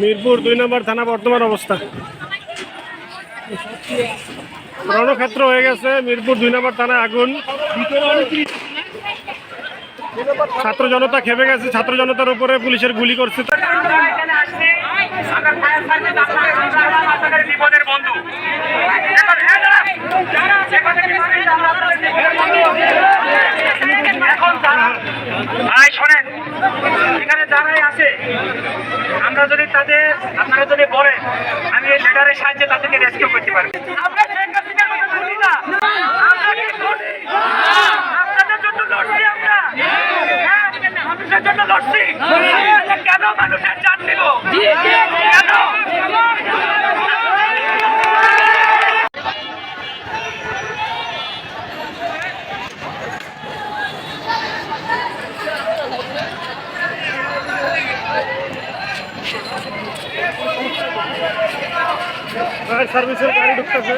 মিরপুর দুই নম্বর থানা বর্তমান অবস্থা। রণক্ষেত্র হয়ে গেছে, মিরপুর দুই নম্বর থানায় আগুন। ছাত্র জনতা খেপে গেছে, ছাত্র জনতার উপরে পুলিশের গুলি করছে। বন্ধু এখন হ্যাঁ যারা যারা সেখানে বিপদের আমরা আপনাদের বিপদের বন্ধু এখন যারা ভাই শোনেন এখানে যারাই আছে তাদের আপনারা যদি বলেন, আমি এই লেটারের সাহায্যে তাদেরকে রেস্কিউ করতে পারব। কেন মানুষের হাসিনার দিব লড়ি না আমরা কি লড়ি আপনাদের জন্য লড়ছি আমরা হ্যাঁ, মানুষের জন্য লড়ছি তাহলে কেন মানুষের জান নিব কেন ফায়ার সার্ভিসের গাড়ি ঢুকতেছে?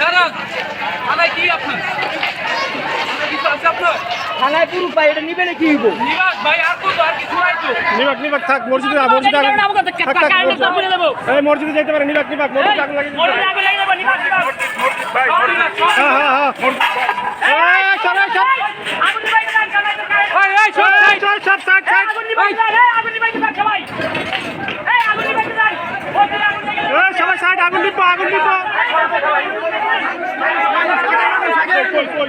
দাঁড়ান থানায় কি আপনার থানায় কিছু আছে আপনার থানায় পুরো পাই এটা নিবে নাকি হইব? নিবাস ভাই আর তো আর কিছু নাই তো। নিবাক নিবাক থাক মসজিদে মসজিদে আগুন থাক থাক মসজিদে- এই মসজিদে যেতে পারে নিবাক মসজিদে আগুন। হ্যাঁ হ্যাঁ হ্যাঁ এই, সব এই, সাইড সব, সব, থাক, থাক। এই, সবাই সাইড আগুন দিব আগুন দিব।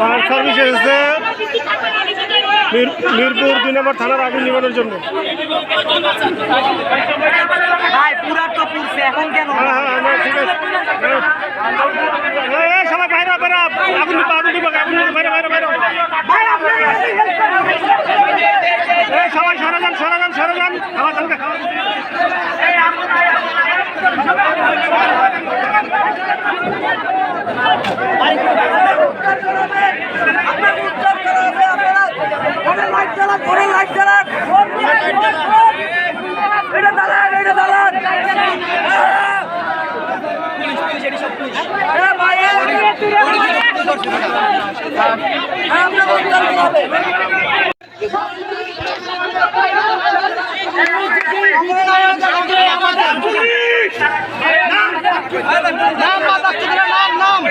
ফায়ার সার্ভিস এসেছে। মির- মিরপুর দুই নম্বর থানার আগুন নিবানোর জন্য। ভাই পুরা তো পুরছে এখন কেন? হ্যাঁ হ্যাঁ হ্যাঁ, ঠিক আছে। সবাই বাইরে বাইরে আগুন দিব আগুন দিব আগুন দিব বাইরে বাইরে সবাই সরে যান সরে যান সরে যান। খাওয়া খাওয়া চলবে। লাইট জ্বালান করে লাইট জ্বালান এটা দাঁড়ান এটা দাঁড়ান এ ভাই, এ, হ্যাঁ, আপনাকে উদ্ধার হবে। নাম বাতাস নাম নাম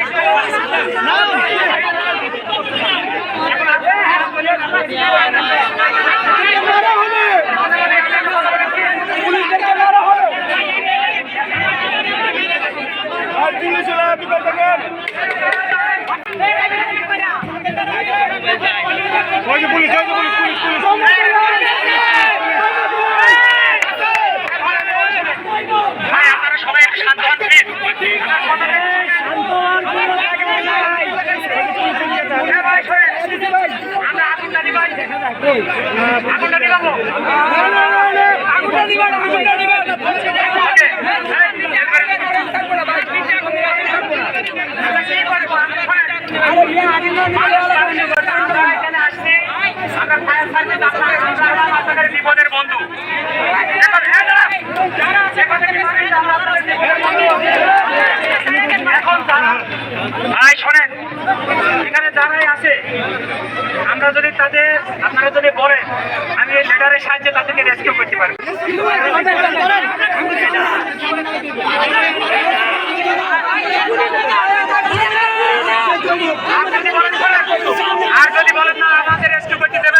ওই যে পুলিশ ওই যে পুলিশ পুলিশ পুলিশ ভাই আপনারা সবাই একটু শান্ত হন please। হ্যাঁ ভাই, শোনেন। আমরা আগুনটা নিবাই। আগুনটা নিবাবো। আগুনটা নিবান, আগুনটা নিবান। Okay, এই, একবারে- আমরা কি করব? শোনেন। আমরা এখানে আসছি, আমরা ফায়ার সার্ভিস আপনাদের আপনাদের বিপদের বন্ধু এখন যারা ভাই শোনেন এখানে যারাই আছে আমরা যদি তাদের আপনারা যদি বলেন, আমি এই সাহায্যে তাদেরকে রেস্কিউ করতে পারব। আর যদি বলেন না আমাদের রেস্টু করতে দেবেন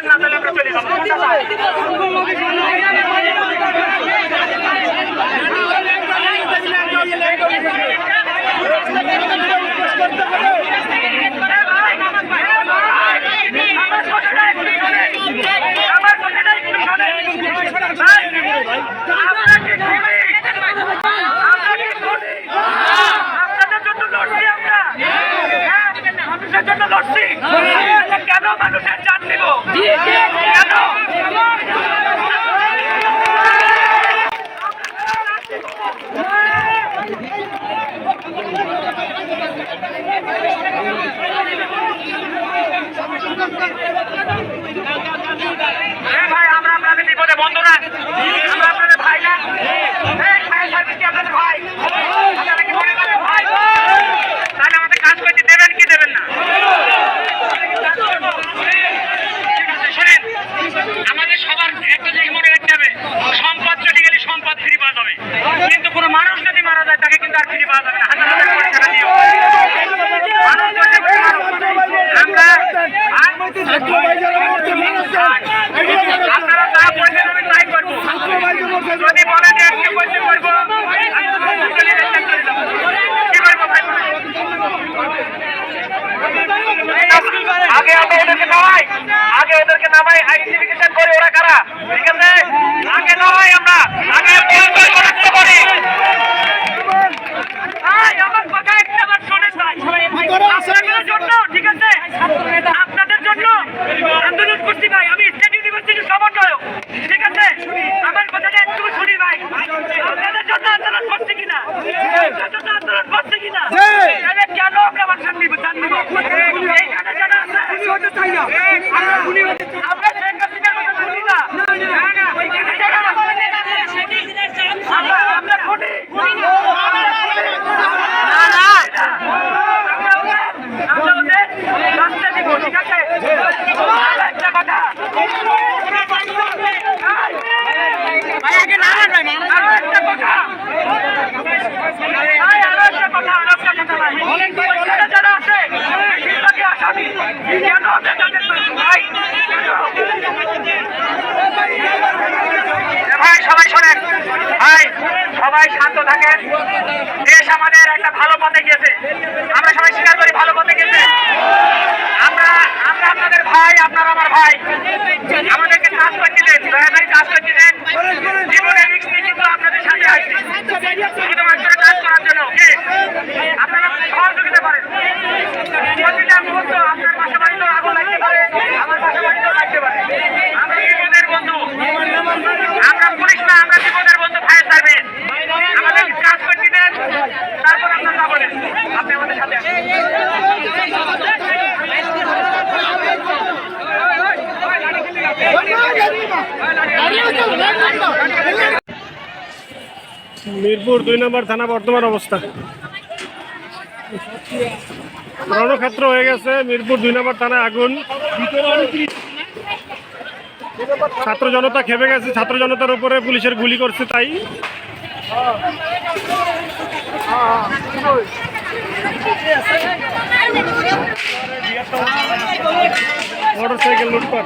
ভাই আমরা আপনাদের বিপদে বন্ধু না আমরা আপনাদের ভাই না আপনাদের ভাই ভাই। ভাই, সবাই শোনেন। ভাই, সবাই শান্ত থাকেন। দেশ আমাদের একটা ভালো পথে গেছে আমরা সবাই স্বীকার করি, ভালো পথে গেছে আমরা আমরা আপনাদের ভাই, আপনারা আমার ভাই। আমাদের মিরপুর দুই নম্বর থানা বর্তমান অবস্থা। রণক্ষেত্র হয়ে গেছে, মিরপুর দুই নম্বর থানায় আগুন। ছাত্র জনতা খেপে গেছে, ছাত্র জনতার উপরে পুলিশের গুলি করছে তাই। মোটরসাইকেল লুটপাট।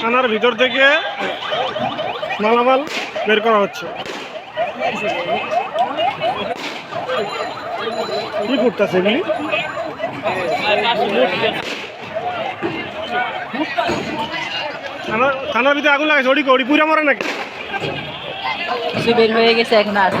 থানার ভিতর থেকে মালামাল বের করা হচ্ছে। কি করতেছে এগুলি? থানার ভিতরে আগুন লাগাইছে ওড়ি কড়ি পুরা মরে নাকি? বের হয়ে গেছে এখন আছে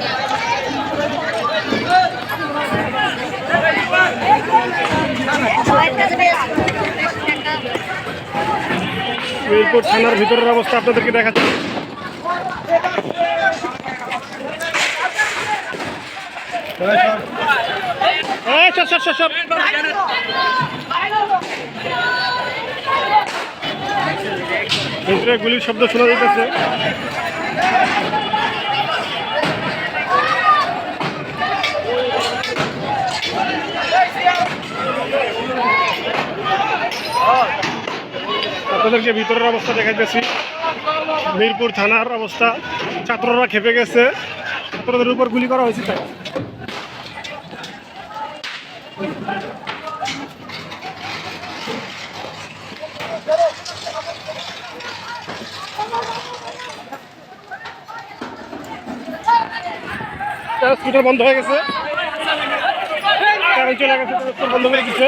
মিরপুর থানার ভিতরের অবস্থা আপনাদেরকে দেখাচ্ছি। গুলির শব্দ শোনা যাইতেছে। আপনাদেরকে ভিতরের অবস্থা দেখাইতেছি। মিরপুর থানার অবস্থা। ছাত্ররা খেপে গেছে। ছাত্রদের উপর গুলি করা হয়েছে তাই। হসপিটাল বন্ধ হয়ে গেছে। কারেন্ট চলে গেছে বন্ধ করে দিচ্ছে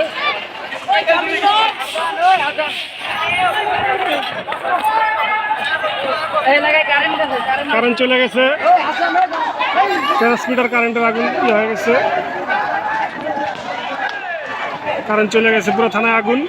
কারেন্ট চলে গেছে। ট্রান্সমিটার কারেন্টের আগুন কি হয়ে গেছে। কারেন্ট চলে গেছে পুরো থানায় আগুন।